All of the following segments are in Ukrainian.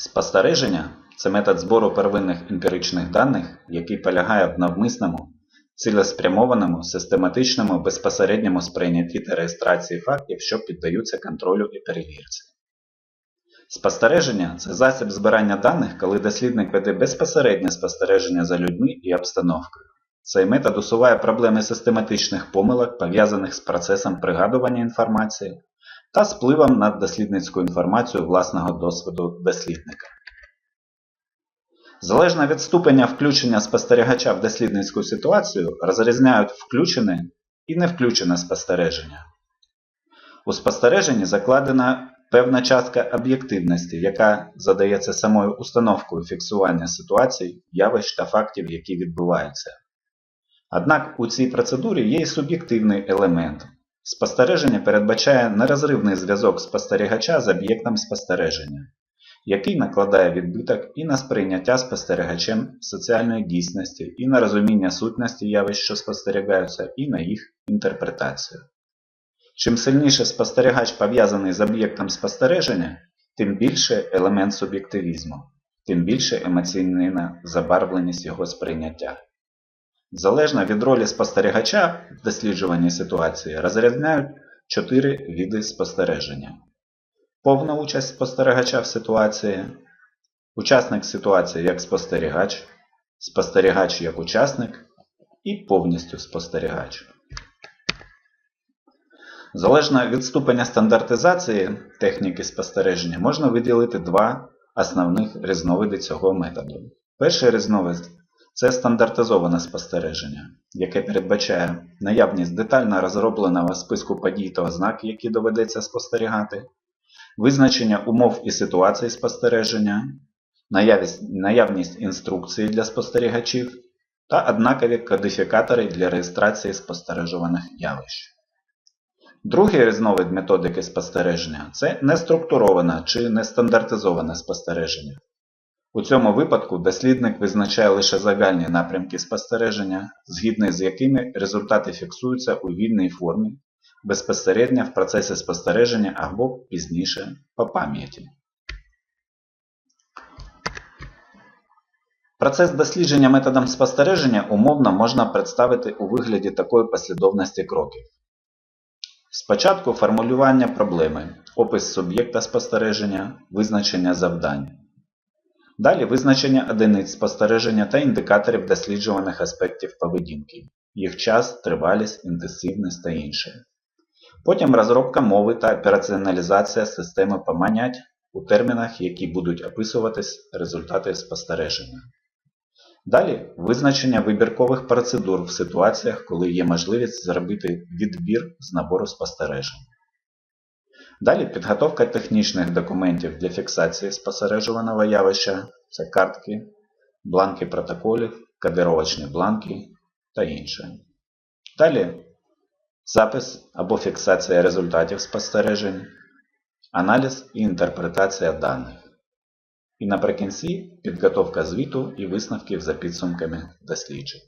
Спостереження це метод збору первинних емпіричних даних, який полягає в навмисному, цілеспрямованому, систематичному, безпосередньому сприйнятті та реєстрації фактів, що піддаються контролю і перевірці. Спостереження це засіб збирання даних, коли дослідник веде безпосереднє спостереження за людьми і обстановкою. Цей метод усуває проблеми систематичних помилок, пов'язаних з процесом пригадування інформації та з впливом на дослідницьку інформацію власного досвіду дослідника. Залежно від ступеня включення спостерігача в дослідницьку ситуацію, розрізняють включене і не включене спостереження. У спостереженні закладена певна частка об'єктивності, яка задається самою установкою фіксування ситуацій, явищ та фактів, які відбуваються. Однак у цій процедурі є і суб'єктивний елемент. Спостереження передбачає нерозривний зв'язок спостерігача з об'єктом спостереження, який накладає відбиток і на сприйняття спостерігачем соціальної дійсності, і на розуміння сутності явищ, що спостерігаються, і на їх інтерпретацію. Чим сильніше спостерігач пов'язаний з об'єктом спостереження, тим більше елемент суб'єктивізму, тим більше емоційна забарвленість його сприйняття. Залежно від ролі спостерігача в досліджуванні ситуації розрізняють чотири види спостереження. Повна участь спостерігача в ситуації, учасник ситуації як спостерігач, спостерігач як учасник і повністю спостерігач. Залежно від ступеня стандартизації техніки спостереження можна виділити два основних різновиди цього методу. Перший різновид це стандартизоване спостереження, яке передбачає наявність детально розробленого списку подій та ознак, які доведеться спостерігати, визначення умов і ситуацій спостереження, наявність, наявність інструкції для спостерігачів та однакові кодифікатори для реєстрації спостережуваних явищ. Другий різновид методики спостереження це неструктуроване чи нестандартизоване спостереження. У цьому випадку дослідник визначає лише загальні напрямки спостереження, згідно з якими результати фіксуються у вільній формі, безпосередньо в процесі спостереження або пізніше по пам'яті. Процес дослідження методом спостереження умовно можна представити у вигляді такої послідовності кроків. Спочатку формулювання проблеми, опис суб'єкта спостереження, визначення завдань. Далі визначення одиниць спостереження та індикаторів досліджуваних аспектів поведінки, їх час, тривалість, інтенсивність та інше. Потім розробка мови та операціоналізація системи поманять у термінах, які будуть описуватись результати спостереження. Далі визначення вибіркових процедур в ситуаціях, коли є можливість зробити відбір з набору спостережень. Далі підготовка технічних документів для фіксації спостережуваного явища це картки, бланки протоколів, кодировочні бланки та інше. Далі запис або фіксація результатів спостережень, аналіз і інтерпретація даних. І наприкінці підготовка звіту і висновків за підсумками досліджень.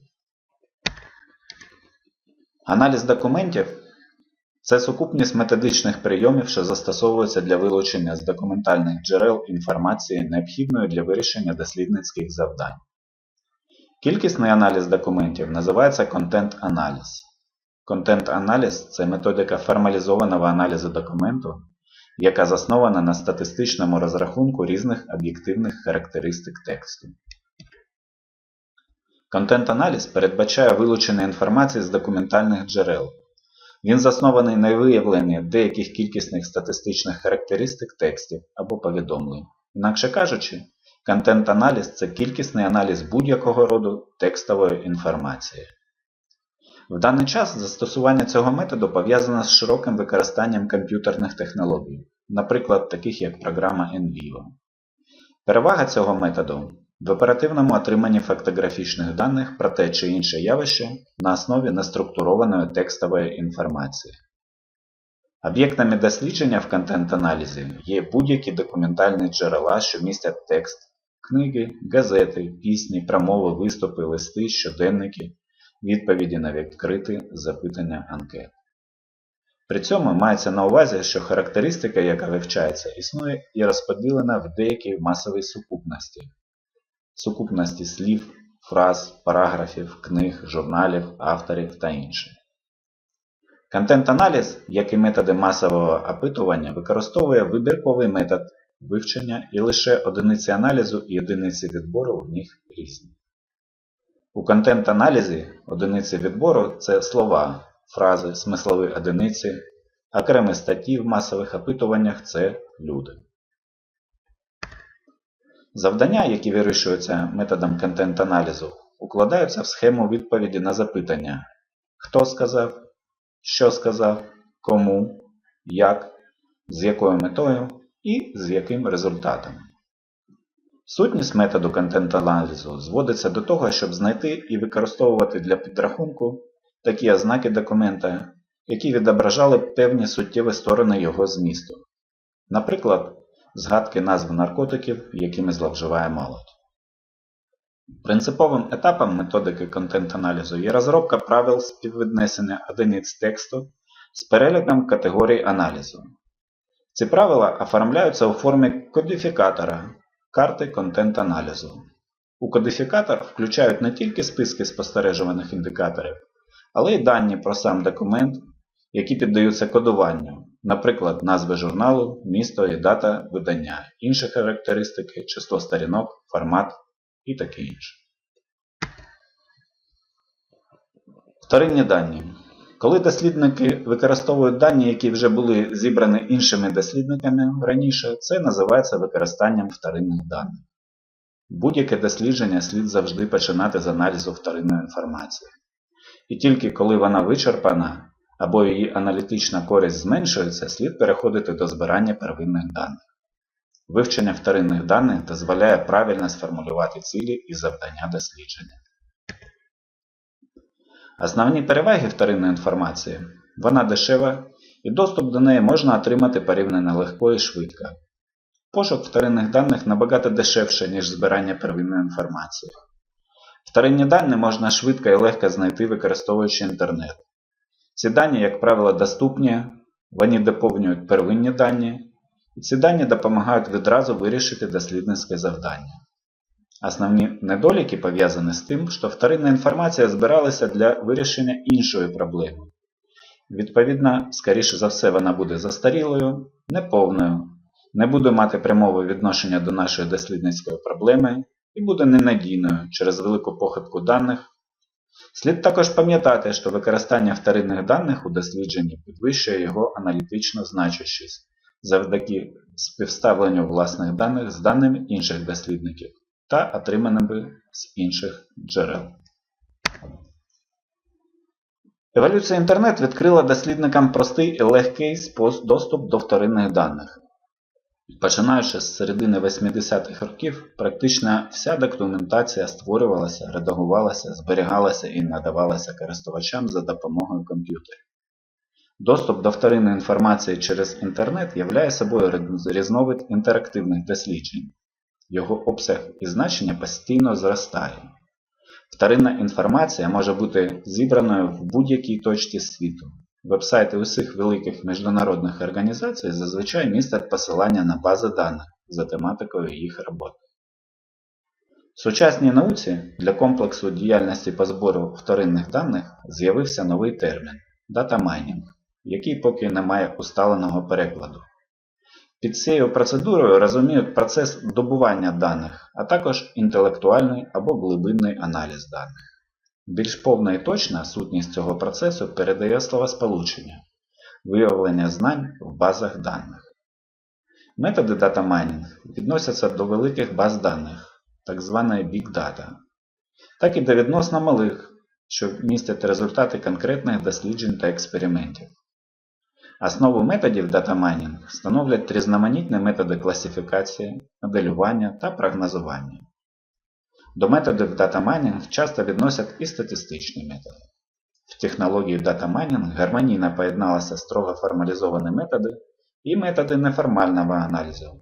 Аналіз документів це сукупність методичних прийомів, що застосовуються для вилучення з документальних джерел інформації, необхідної для вирішення дослідницьких завдань. Кількісний аналіз документів називається контент-аналіз. Контент-аналіз це методика формалізованого аналізу документу, яка заснована на статистичному розрахунку різних об'єктивних характеристик тексту. Контент-аналіз передбачає вилучення інформації з документальних джерел. Він заснований на виявленні деяких кількісних статистичних характеристик текстів або повідомлень. Інакше кажучи, контент-аналіз це кількісний аналіз будь-якого роду текстової інформації. В даний час застосування цього методу пов'язане з широким використанням комп'ютерних технологій, наприклад, таких як програма NVIVO. Перевага цього методу в оперативному отриманні фактографічних даних про те чи інше явище на основі неструктурованої текстової інформації. Об'єктами дослідження в контент-аналізі є будь-які документальні джерела, що містять текст, книги, газети, пісні, промови, виступи, листи, щоденники, відповіді на відкриті запитання анкет. При цьому мається на увазі, що характеристика, яка вивчається, існує і розподілена в деякі масові сукупності. Сукупності слів, фраз, параграфів, книг, журналів, авторів та інше. Контент-аналіз, як і методи масового опитування, використовує вибірковий метод вивчення і лише одиниці аналізу і одиниці відбору в них різні. У контент-аналізі одиниці відбору це слова, фрази, смислові одиниці, окремі статті в масових опитуваннях це люди. Завдання, які вирішуються методом контент-аналізу, укладаються в схему відповіді на запитання. Хто сказав, що сказав, кому, як, з якою метою? І з яким результатом. Сутність методу контент-аналізу зводиться до того, щоб знайти і використовувати для підрахунку такі ознаки документа, які відображали певні суттєві сторони його змісту. Наприклад, згадки назв наркотиків, якими зловживає молодь. Принциповим етапом методики контент-аналізу є розробка правил співвіднесення одиниць тексту з переліком категорій аналізу. Ці правила оформляються у формі кодифікатора карти контент-аналізу. У кодифікатор включають не тільки списки спостережуваних індикаторів, але й дані про сам документ, які піддаються кодуванню, наприклад, назви журналу, місто і дата видання, інші характеристики, число сторінок, формат і таке інше. Вторинні дані. Коли дослідники використовують дані, які вже були зібрані іншими дослідниками раніше, це називається використанням вторинних даних. Будь-яке дослідження слід завжди починати з аналізу вторинної інформації. І тільки коли вона вичерпана або її аналітична користь зменшується, слід переходити до збирання первинних даних. Вивчення вторинних даних дозволяє правильно сформулювати цілі і завдання дослідження. Основні переваги вторинної інформації вона дешева і доступ до неї можна отримати порівняно легко і швидко. Пошук вторинних даних набагато дешевше, ніж збирання первинної інформації. Вторинні дані можна швидко і легко знайти, використовуючи інтернет. Ці дані, як правило, доступні, вони доповнюють первинні дані, і ці дані допомагають відразу вирішити дослідницьке завдання. Основні недоліки пов'язані з тим, що вторинна інформація збиралася для вирішення іншої проблеми. Відповідно, скоріше за все, вона буде застарілою, неповною, не буде мати прямого відношення до нашої дослідницької проблеми і буде ненадійною через велику похибку даних. Слід також пам'ятати, що використання вторинних даних у дослідженні підвищує його аналітичну значущість завдяки співставленню власних даних з даними інших дослідників та отриманими з інших джерел. Еволюція інтернет відкрила дослідникам простий і легкий доступ до вторинних даних. Починаючи з середини 80-х років, практично вся документація створювалася, редагувалася, зберігалася і надавалася користувачам за допомогою комп'ютерів. Доступ до вторинної інформації через інтернет являє собою різновид інтерактивних досліджень. Його обсяг і значення постійно зростає. Вторинна інформація може бути зібраною в будь-якій точці світу. Вебсайти усіх великих міжнародних організацій зазвичай містять посилання на бази даних за тематикою їх роботи. В сучасній науці для комплексу діяльності по збору вторинних даних з'явився новий термін датамайнінг, який поки не має усталеного перекладу. Під цією процедурою розуміють процес добування даних, а також інтелектуальний або глибинний аналіз даних. Більш повна і точна сутність цього процесу передає словосполучення виявлення знань в базах даних. Методи датамайнінг відносяться до великих баз даних, так званої Big Data, так і до відносно малих, що містять результати конкретних досліджень та експериментів. Основу методів датамайнінг становлять різноманітні методи класифікації, моделювання та прогнозування. До методів датамайнінг часто відносять і статистичні методи. В технології датамайнінг гармонійно поєдналися строго формалізовані методи і методи неформального аналізу,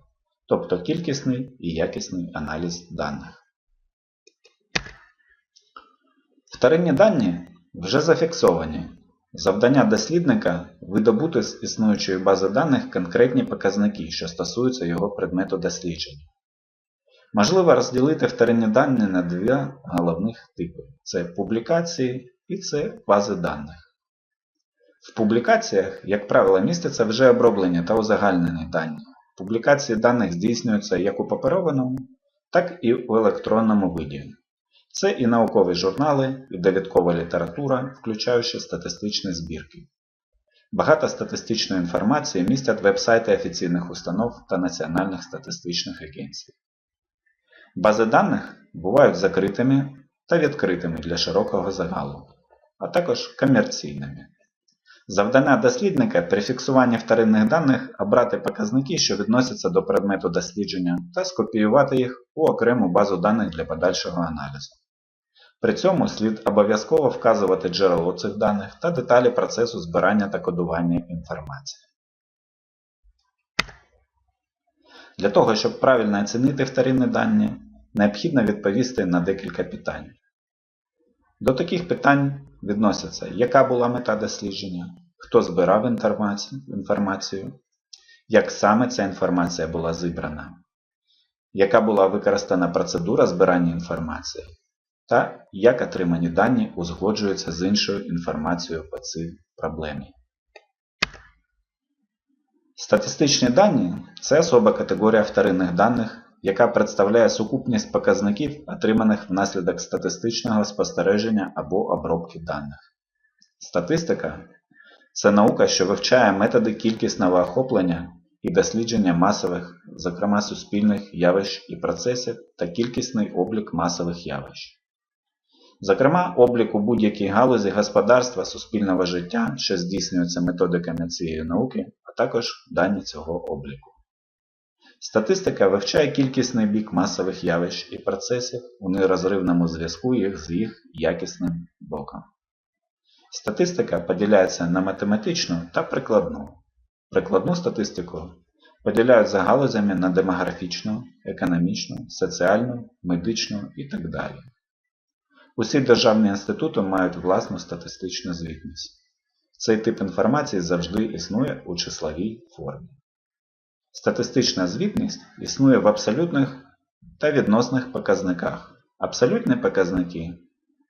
тобто кількісний і якісний аналіз даних. Вторинні дані вже зафіксовані Завдання дослідника видобути з існуючої бази даних конкретні показники, що стосуються його предмету дослідження. Можливо розділити вторинні дані на два головних типи: це публікації і це бази даних. В публікаціях, як правило, містяться вже оброблені та узагальнені дані. Публікації даних здійснюються як у паперованому, так і в електронному виді. Це і наукові журнали, і довідкова література, включаючи статистичні збірки. Багато статистичної інформації містять веб-сайти офіційних установ та національних статистичних агенцій. Бази даних бувають закритими та відкритими для широкого загалу, а також комерційними. Завдання дослідника при фіксуванні вторинних даних обрати показники, що відносяться до предмету дослідження, та скопіювати їх у окрему базу даних для подальшого аналізу. При цьому слід обов'язково вказувати джерело цих даних та деталі процесу збирання та кодування інформації. Для того, щоб правильно оцінити вторинні дані, необхідно відповісти на декілька питань. До таких питань відносяться, яка була мета дослідження, хто збирав інформацію, як саме ця інформація була зібрана, яка була використана процедура збирання інформації, та як отримані дані узгоджуються з іншою інформацією по цій проблемі. Статистичні дані це особа категорія вторинних даних, яка представляє сукупність показників, отриманих внаслідок статистичного спостереження або обробки даних. Статистика це наука, що вивчає методи кількісного охоплення і дослідження масових, зокрема суспільних явищ і процесів та кількісний облік масових явищ. Зокрема, облік у будь-якій галузі господарства суспільного життя, що здійснюється методиками цієї науки, а також дані цього обліку. Статистика вивчає кількісний бік масових явищ і процесів у нерозривному зв'язку їх з їх якісним боком. Статистика поділяється на математичну та прикладну. Прикладну статистику поділяють за галузями на демографічну, економічну, соціальну, медичну і так далі. Усі державні інститути мають власну статистичну звітність. Цей тип інформації завжди існує у числовій формі. Статистична звітність існує в абсолютних та відносних показниках. Абсолютні показники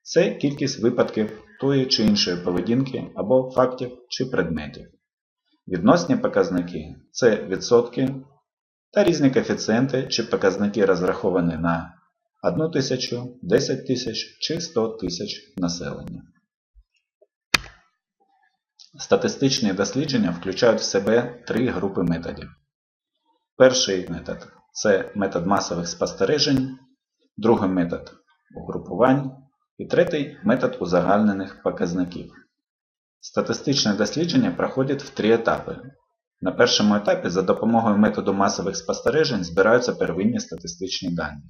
це кількість випадків тої чи іншої поведінки або фактів чи предметів. Відносні показники це відсотки та різні коефіцієнти чи показники розраховані на 1 тисячу, 10 тисяч чи 100 тисяч населення. Статистичні дослідження включають в себе три групи методів. Перший метод це метод масових спостережень, другий метод угрупувань і третій метод узагальнених показників. Статистичне дослідження проходять в три етапи. На першому етапі за допомогою методу масових спостережень збираються первинні статистичні дані.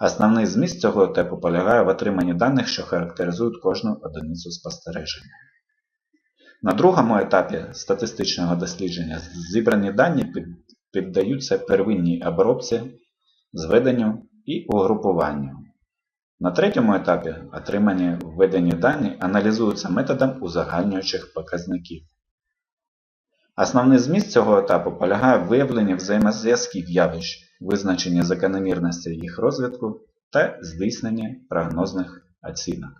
Основний зміст цього етапу полягає в отриманні даних, що характеризують кожну одиницю спостереження. На другому етапі статистичного дослідження зібрані дані піддаються первинній обробці, зведенню і угрупуванню. На третьому етапі отримані введені дані аналізуються методом узагальнюючих показників. Основний зміст цього етапу полягає в виявленні взаємозв'язків явищ, визначенні закономірностей їх розвитку та здійсненні прогнозних оцінок.